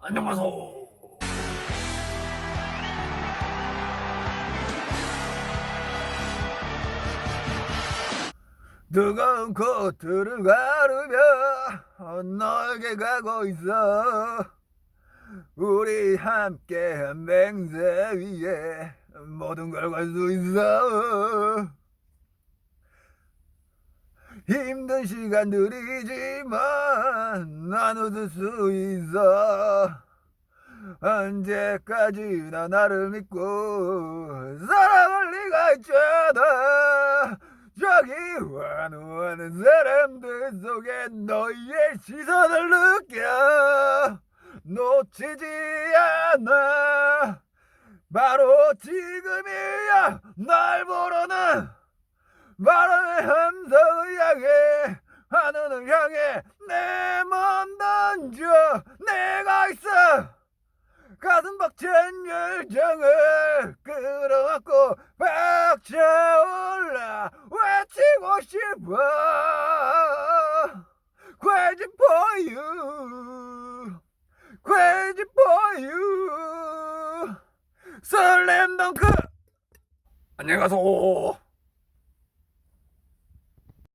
안녕하소. 뜨거운 코트를 가르며 너에게 가고 있어 우리 함께 맹세 위에 모든 걸 걸 수 있어 힘든 시간들이지만 난 웃을 수 있어. 언제까지나 나를 믿고 사랑할 리가 있잖아 저기 환호하는 사람들 속에 너의 시선을 느껴. 놓치지 않아. 바로 지금이야. 날 부르는 바람의 함성을 향해 하늘을 향해 내 몸 던져. 내가 있어. 가슴 벅찬 열정을 끌어안고 박차올라 외치고 싶어. Crazy for you. Crazy for you. 슬램덩크. 안녕하세요